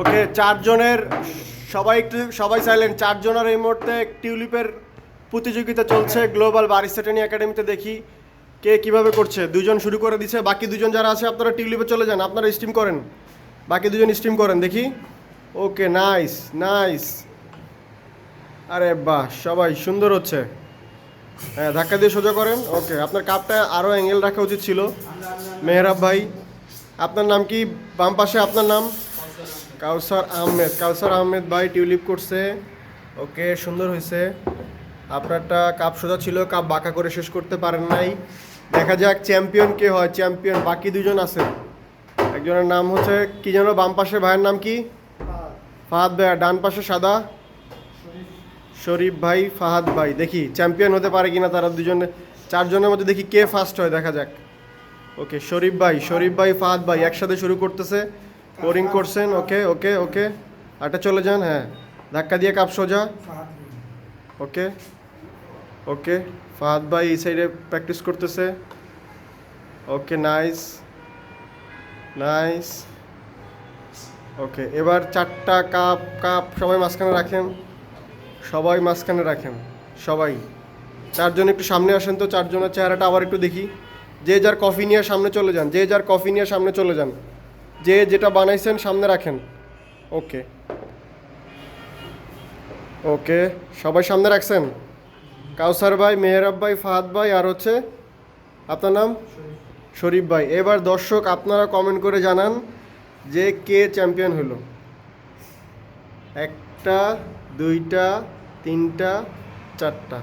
ওকে, চারজনের, সবাই একটু, সবাই সাইলেন্ট চারজনের এই মুহূর্তে টিউলিপের প্রতিযোগিতা চলছে গ্লোবাল বারিস্টাটেনি একাডেমিতে দেখি কে কীভাবে করছে। দুজন শুরু করে দিছে, বাকি দুজন যারা আছে আপনারা টিউলিপে চলে যান, আপনারা স্টিম করেন। বাকি দুজন স্টিম করেন, দেখি। ওকে নাইস নাইস আরে বাহ, সবাই সুন্দর হচ্ছে। হ্যাঁ ধাক্কা দিয়ে সোজা করেন। ওকে, আপনার কাপটা আরও অ্যাঙ্গেল রাখা উচিত ছিল। মেহরাব ভাই, আপনার নাম কি? বাম পাশে আপনার নাম? কাউসার আহমেদ কাউসার আহমেদ ভাই টিউলিপ করছে। ওকে, সুন্দর হয়েছে। আপনারটা কাপ সোজা ছিল, কাপ বাঁকা করে শেষ করতে পারেন নাই। দেখা যাক চ্যাম্পিয়ন কে হয়, চ্যাম্পিয়ন। বাকি দুজন আছে। একজনের নাম হচ্ছে, কি যেন বাম পাশে ভাইয়ের নাম কি? ফাহাদ ভাই ডান পাশে সাদা। শরীফ ভাই, ফাহাদ ভাই। দেখি, চ্যাম্পিয়ন হতে পারে কিনা তারা দুজনে। চারজনের মধ্যে দেখি কে ফার্স্ট হয়, দেখা যাক। ওকে, শরীফ ভাই শরীফ ভাই, ফাহাদ ভাই একসাথে শুরু করতেছে। বোরিং করছেন ওকে ওকে ওকে আটা চলে যান হ্যাঁ ধাক্কা দিয়ে কাপ সোজা ওকে ওকে ফাহাদ ভাই এই সাইডে প্র্যাকটিস করতেছে ওকে নাইস নাইস ওকে এবার চারটা কাপ কাপ সবাই মাঝখানে রাখেন সবাই মাঝখানে রাখেন সবাই চারজন একটু সামনে আসেন তো চারজনের চেহারাটা আবার একটু দেখি যে যার কফি নিয়ে সামনে চলে যান যে যার কফি নিয়ে সামনে চলে যান যে যেটা বানাইছেন, সামনে রাখেন। ওকে। ওকে, সবাই সামনে রাখছেন? কাউসার ভাই, মেহরাব ভাই, ফাহাদ ভাই, আর হচ্ছে আপনার নাম? শরীফ ভাই। এবার দর্শক, আপনারা কমেন্ট করে জানান যে কে চ্যাম্পিয়ন হলো। একটা, দুইটা, তিনটা, চারটা।